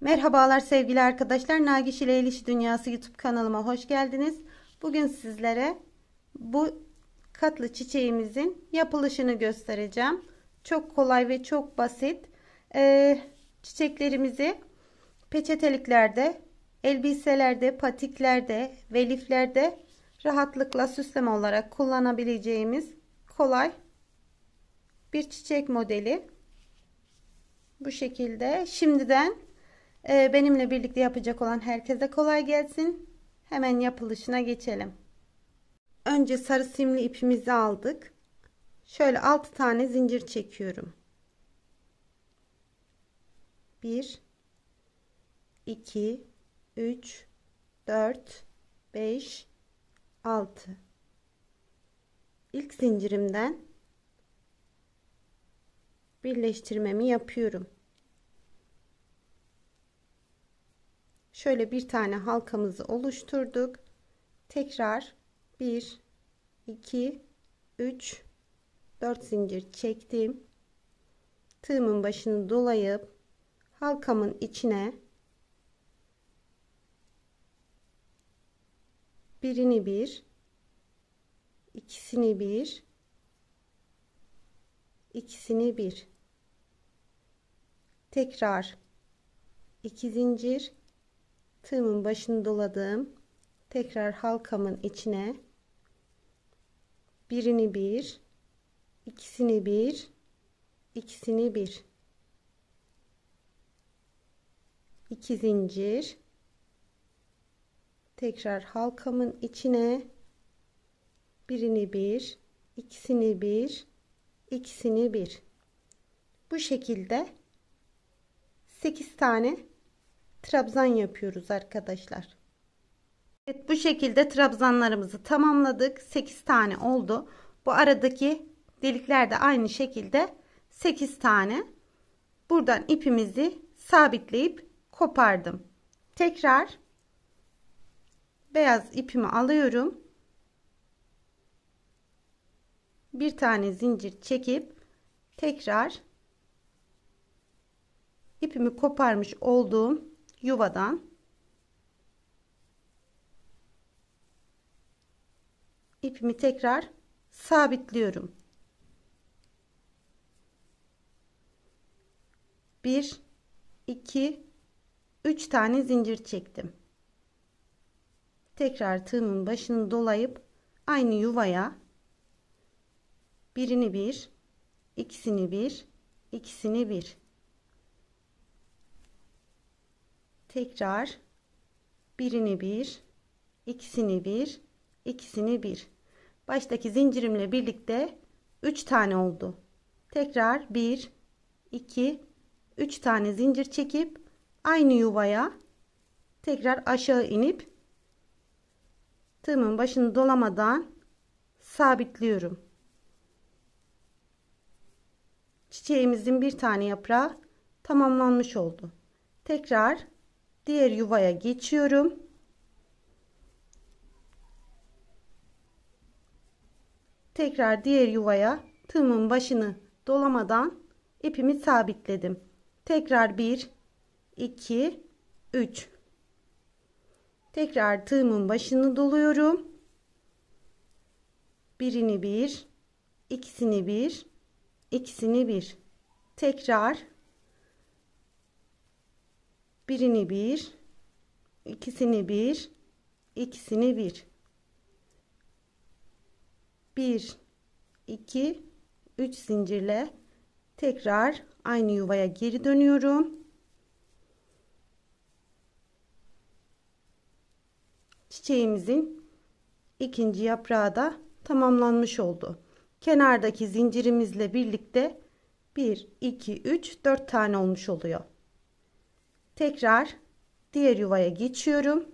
Merhabalar sevgili arkadaşlar. Nagiş ile El İşi Dünyası YouTube kanalıma hoş geldiniz. Bugün sizlere bu katlı çiçeğimizin yapılışını göstereceğim. Çok kolay ve çok basit. Ee, çiçeklerimizi peçeteliklerde, elbiselerde, patiklerde ve liflerde rahatlıkla süsleme olarak kullanabileceğimiz kolay bir çiçek modeli. Bu şekilde şimdiden benimle birlikte yapacak olan herkese kolay gelsin. Hemen yapılışına geçelim. Önce sarı simli ipimizi aldık. Şöyle 6 tane zincir çekiyorum. 1 2 3 4 5 6 İlk zincirimden birleştirmemi yapıyorum. Şöyle bir tane halkamızı oluşturduk. Tekrar 1 2 3 4 zincir çektim. Tığımın başını dolayıp halkamın içine birini bir ikisini bir ikisini bir tekrar iki zincir tığımın başını doladım. Tekrar halkamın içine. Birini bir ikisini bir ikisini bir. İki zincir. Tekrar halkamın içine. Birini bir ikisini bir ikisini bir. Bu şekilde 8 tane trabzan yapıyoruz arkadaşlar. Evet bu şekilde trabzanlarımızı tamamladık. 8 tane oldu. Bu aradaki delikler de aynı şekilde 8 tane. Buradan ipimizi sabitleyip kopardım. Tekrar beyaz ipimi alıyorum. Bir tane zincir çekip tekrar ipimi koparmış olduğum yuvadan ipimi tekrar sabitliyorum. 1 2 3 tane zincir çektim. Tekrar tığımın başını dolayıp aynı yuvaya birini bir, ikisini bir, ikisini bir. Tekrar birini bir, ikisini bir, ikisini bir. Baştaki zincirimle birlikte 3 tane oldu. Tekrar 1, 2, 3 tane zincir çekip aynı yuvaya tekrar aşağı inip tığımın başını dolamadan sabitliyorum. Çiçeğimizin bir tane yaprağı tamamlanmış oldu. Tekrar diğer yuvaya geçiyorum. Tekrar diğer yuvaya tığımın başını dolamadan ipimi sabitledim. Tekrar 1 2 3 Tekrar tığımın başını doluyorum. Birini bir, ikisini bir, ikisini bir. Tekrar birini bir, ikisini bir, ikisini bir. Bir, iki, üç zincirle tekrar aynı yuvaya geri dönüyorum. Çiçeğimizin ikinci yaprağı da tamamlanmış oldu. Kenardaki zincirimizle birlikte 1, 2, 3, 4 tane olmuş oluyor. Tekrar diğer yuvaya geçiyorum.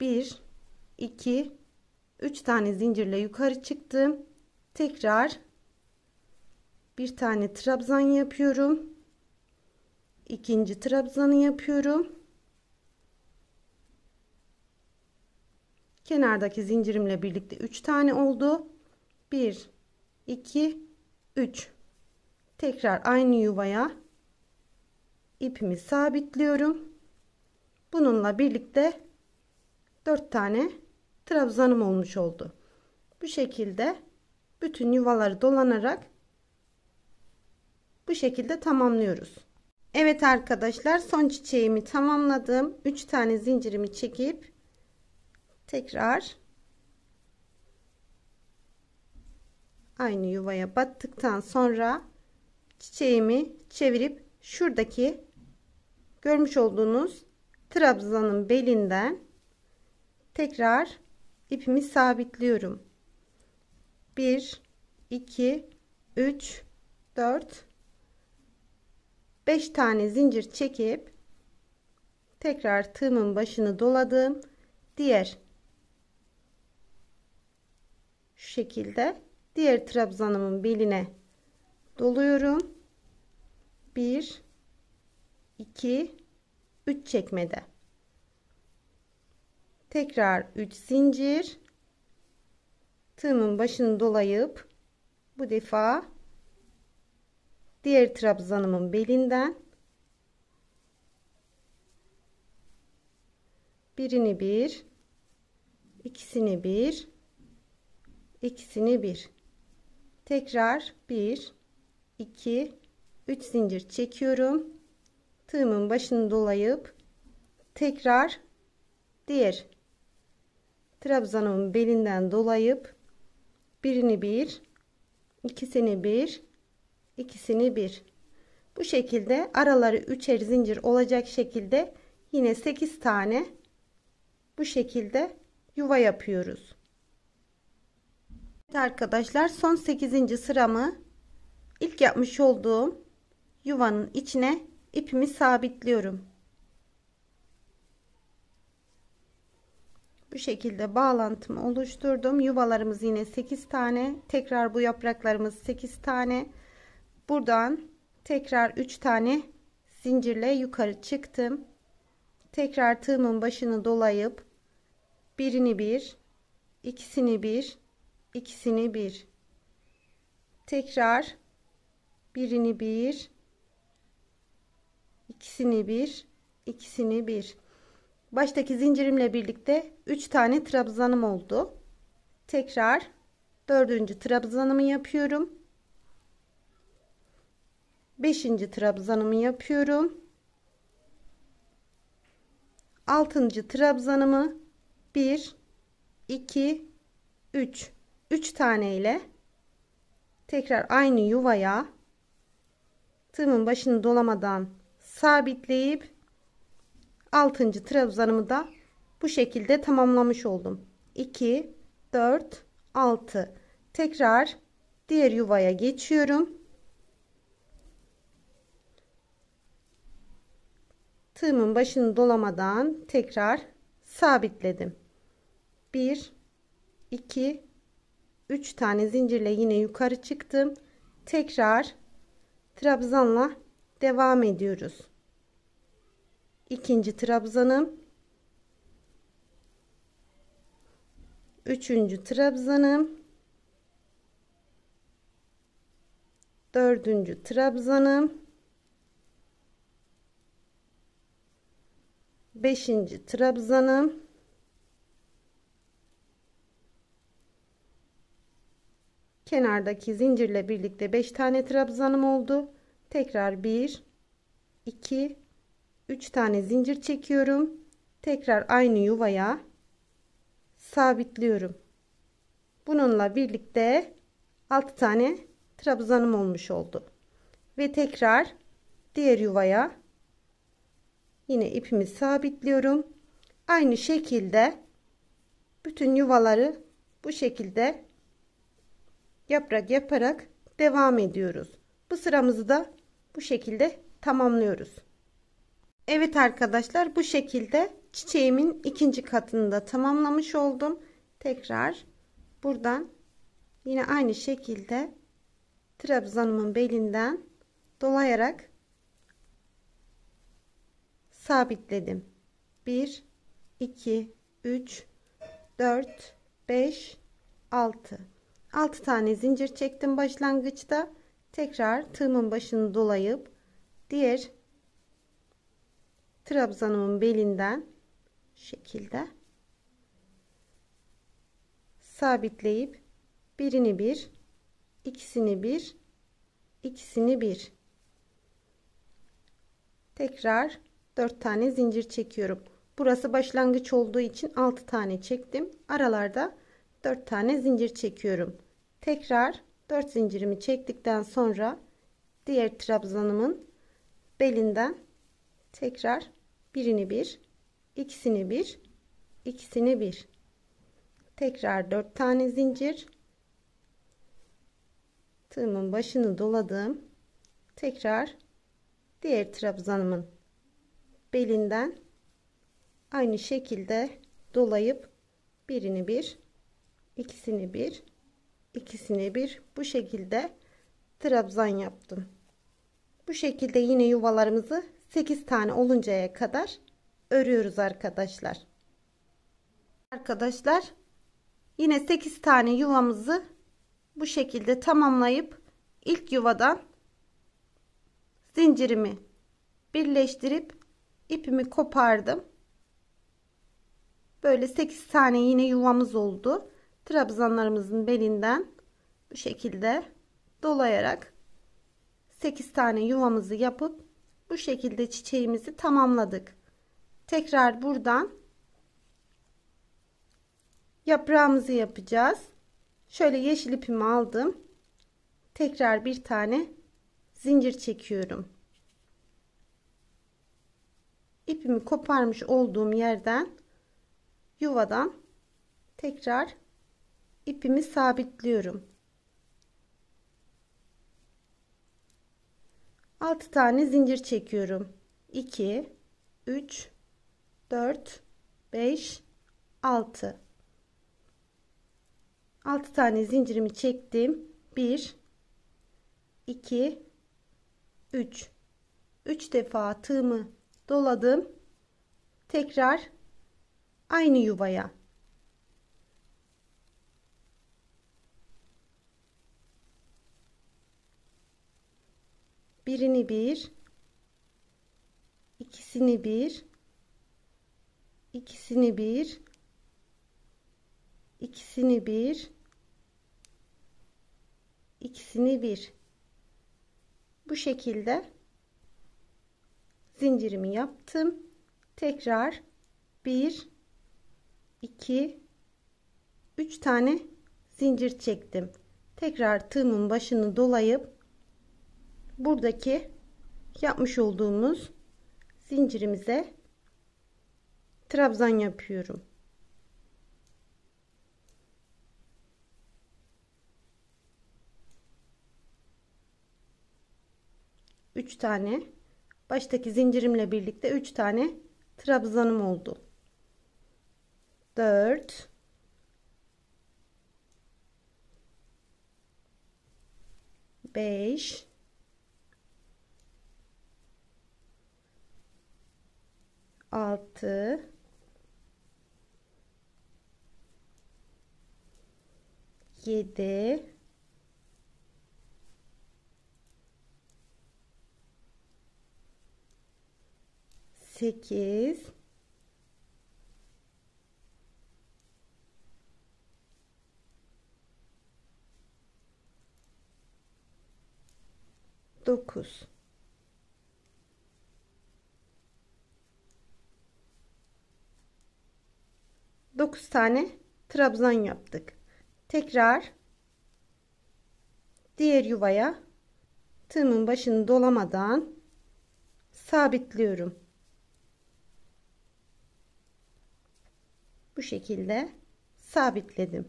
1, 2, 3 tane zincirle yukarı çıktım. Tekrar bir tane trabzan yapıyorum. İkinci trabzanı yapıyorum. Kenardaki zincirimle birlikte 3 tane oldu. 1 2 3 Tekrar aynı yuvaya ipimi sabitliyorum. Bununla birlikte 4 tane trabzanım olmuş oldu. Bu şekilde bütün yuvaları dolanarak bu şekilde tamamlıyoruz. Evet arkadaşlar son çiçeğimi tamamladım. 3 tane zincirimi çekip tekrar aynı yuvaya battıktan sonra çiçeğimi çevirip şuradaki görmüş olduğunuz trabzanın belinden tekrar ipimi sabitliyorum. 1 2 3 4 5 tane zincir çekip tekrar tığımın başını doladım. Diğer şu şekilde diğer trabzanımın beline doluyorum. 1 2 3 çekmede. Tekrar 3 zincir. Tığımın başını dolayıp bu defa diğer trabzanımın belinden birini bir ikisini bir ikisini bir tekrar bir iki üç zincir çekiyorum tığımın başını dolayıp tekrar diğer trabzanımın belinden dolayıp birini bir ikisini bir ikisini bir bu şekilde araları üçer zincir olacak şekilde yine 8 tane bu şekilde yuva yapıyoruz evet arkadaşlar son 8. sıramı ilk yapmış olduğum yuvanın içine ipimi sabitliyorum. Bu şekilde bağlantımı oluşturdum. Yuvalarımız yine 8 tane tekrar bu yapraklarımız 8 tane. Buradan tekrar 3 tane zincirle yukarı çıktım. Tekrar tığımın başını dolayıp birini bir ikisini bir ikisini bir. Tekrar birini bir ikisini bir ikisini bir baştaki zincirimle birlikte 3 tane trabzanım oldu tekrar dördüncü trabzanımı yapıyorum 5. trabzanımı yapıyorum. 6. trabzanımı 1 2 3 3 tane ile tekrar aynı yuvaya tığımın başını dolamadan sabitleyip 6. trabzanımı da bu şekilde tamamlamış oldum. 2 4 6 tekrar diğer yuvaya geçiyorum. tığımın başını dolamadan tekrar sabitledim. 1 2 3 tane zincirle yine yukarı çıktım. Tekrar trabzanla devam ediyoruz. İkinci trabzanım. Üçüncü trabzanım. Dördüncü trabzanım. 5. trabzanım kenardaki zincirle birlikte 5 tane trabzanım oldu tekrar 1 2 3 tane zincir çekiyorum. Tekrar aynı yuvaya sabitliyorum. Bununla birlikte 6 tane trabzanım olmuş oldu. Ve tekrar diğer yuvaya yine ipimi sabitliyorum. Aynı şekilde bütün yuvaları bu şekilde yaprak yaparak devam ediyoruz. Bu sıramızı da bu şekilde tamamlıyoruz. Evet arkadaşlar bu şekilde çiçeğimin ikinci katını da tamamlamış oldum. Tekrar buradan yine aynı şekilde trabzanımın belinden dolayarak sabitledim. 1 2 3 4 5 6 6 tane zincir çektim başlangıçta tekrar tığımın başını dolayıp diğer trabzanımın belinden şekilde sabitleyip birini bir ikisini bir ikisini bir. Tekrar 4 tane zincir çekiyorum. Burası başlangıç olduğu için 6 tane çektim. Aralarda 4 tane zincir çekiyorum. Tekrar 4 zincirimi çektikten sonra diğer trabzanımın belinden tekrar birini bir ikisini bir ikisini bir. Tekrar 4 tane zincir. Tığımın başını doladım. Tekrar diğer trabzanımın belinden aynı şekilde dolayıp birini bir ikisini bir ikisini bir bu şekilde trabzan yaptım bu şekilde yine yuvalarımızı 8 tane oluncaya kadar örüyoruz arkadaşlar arkadaşlar yine 8 tane yuvamızı bu şekilde tamamlayıp ilk yuvadan zincirimi birleştirip ipimi kopardım. Böyle 8 tane yine yuvamız oldu. Trabzanlarımızın belinden bu şekilde dolayarak 8 tane yuvamızı yapıp bu şekilde çiçeğimizi tamamladık. Tekrar buradan yaprağımızı yapacağız. Şöyle yeşil ipimi aldım. Tekrar bir tane zincir çekiyorum. İpimi koparmış olduğum yerden yuvadan tekrar ipimi sabitliyorum. 6 tane zincir çekiyorum. 2 3 4 5 6 6 tane zincirimi çektim. 1 2 3 3 defa tığımı doladım. Tekrar aynı yuvaya birini bir ikisini bir ikisini bir ikisini bir ikisini bir. Bu şekilde zincirimi yaptım. Tekrar 1 2 3 tane zincir çektim. Tekrar tığımın başını dolayıp buradaki yapmış olduğumuz zincirimize trabzan yapıyorum. 3 tane baştaki zincirimle birlikte 3 tane trabzanım oldu. 4 5 6 7 8 9 9 tane trabzan yaptık. Tekrar diğer yuvaya tığımın başını dolamadan sabitliyorum. bu şekilde sabitledim.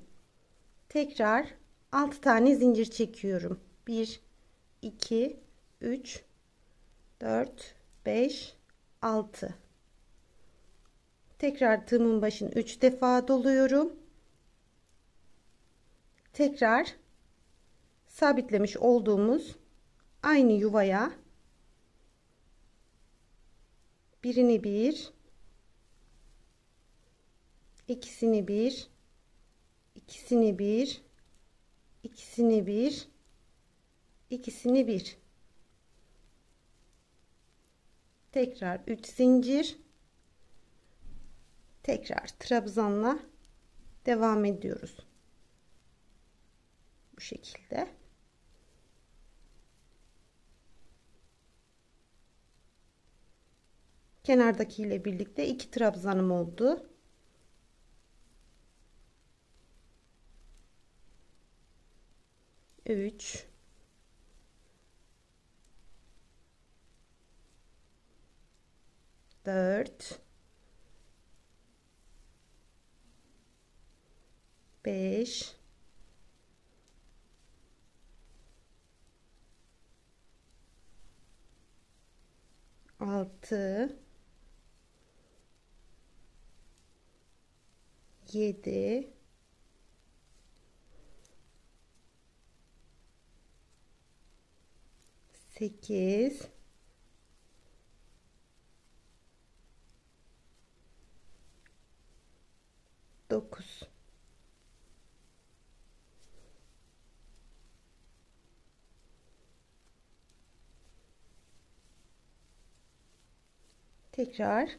Tekrar 6 tane zincir çekiyorum. 1 2 3 4 5 6 Tekrar tığımın başını 3 defa doluyorum. Tekrar sabitlemiş olduğumuz aynı yuvaya birini bir ikisini bir ikisini bir ikisini bir ikisini bir tekrar 3 zincir tekrar trabzanla devam ediyoruz. Bu şekilde. Kenardaki ile birlikte iki trabzanım oldu. Üç. Dört beş. Altı. Yedi. Sekiz. Dokuz tekrar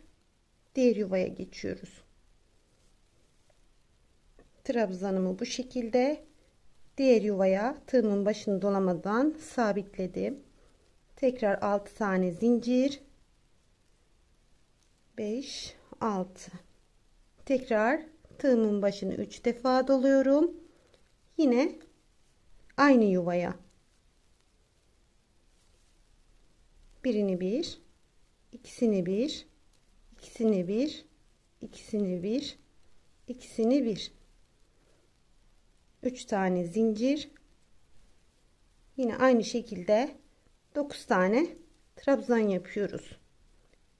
diğer yuvaya geçiyoruz. Trabzanımı bu şekilde diğer yuvaya tığımın başını dolamadan sabitledim. Tekrar 6 tane zincir. 5 6 tekrar tığımın başını 3 defa doluyorum. Yine aynı yuvaya. Birini bir ikisini bir ikisini bir ikisini bir ikisini bir. 3 tane zincir. Yine aynı şekilde 9 tane trabzan yapıyoruz.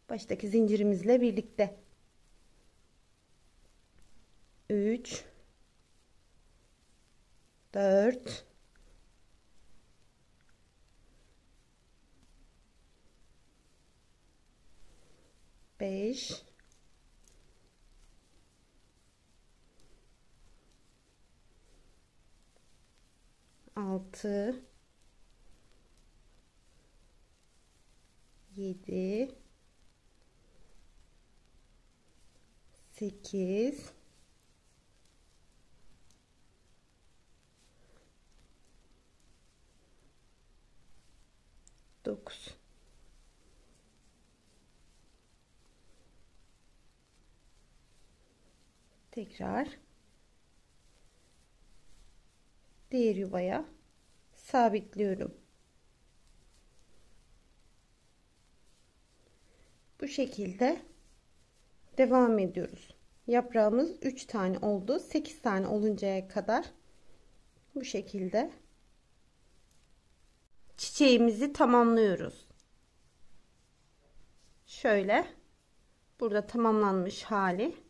Baştaki zincirimizle birlikte. 3 4 5 6 7 8 9 tekrar diğer yuvaya sabitliyorum. Bu şekilde devam ediyoruz. Yaprağımız 3 tane oldu. 8 tane oluncaya kadar bu şekilde çiçeğimizi tamamlıyoruz. Şöyle burada tamamlanmış hali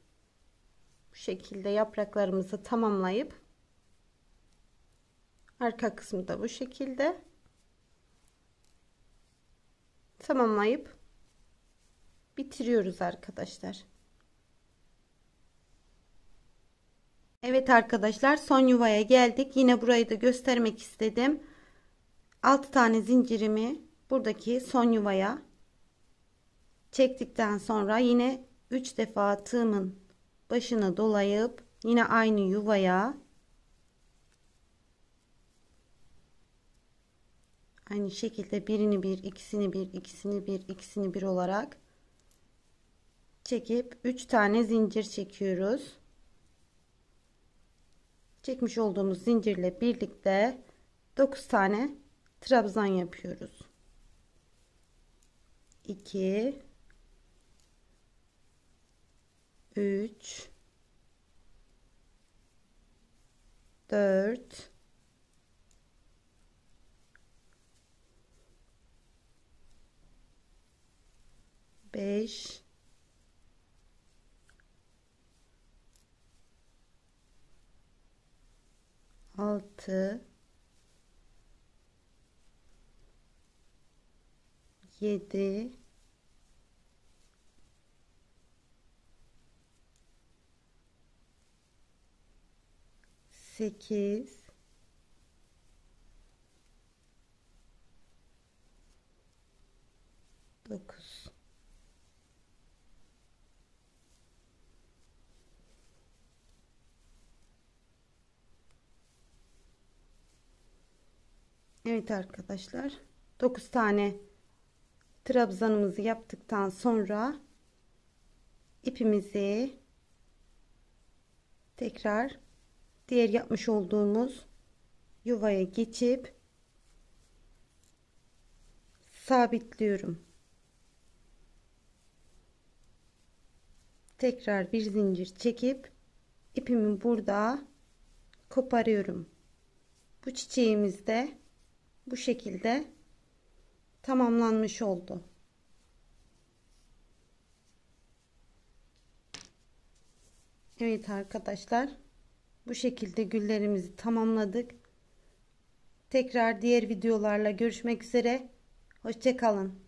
bu şekilde yapraklarımızı tamamlayıp Arka kısmı da bu şekilde. Tamamlayıp bitiriyoruz arkadaşlar. Evet arkadaşlar son yuvaya geldik. Yine burayı da göstermek istedim. 6 tane zincirimi buradaki son yuvaya çektikten sonra yine 3 defa tığımın başını dolayıp yine aynı yuvaya aynı şekilde birini bir ikisini bir ikisini bir ikisini bir olarak çekip 3 tane zincir çekiyoruz. Çekmiş olduğumuz zincirle birlikte 9 tane trabzan yapıyoruz. 2 3 4 5 6 7 8 9 Evet arkadaşlar 9 tane trabzanımızı yaptıktan sonra ipimizi tekrar diğer yapmış olduğumuz yuvaya geçip sabitliyorum. Tekrar bir zincir çekip ipimi burada koparıyorum. Bu çiçeğimiz de bu şekilde tamamlanmış oldu. Evet arkadaşlar bu şekilde güllerimizi tamamladık. Tekrar diğer videolarla görüşmek üzere. Hoşçakalın.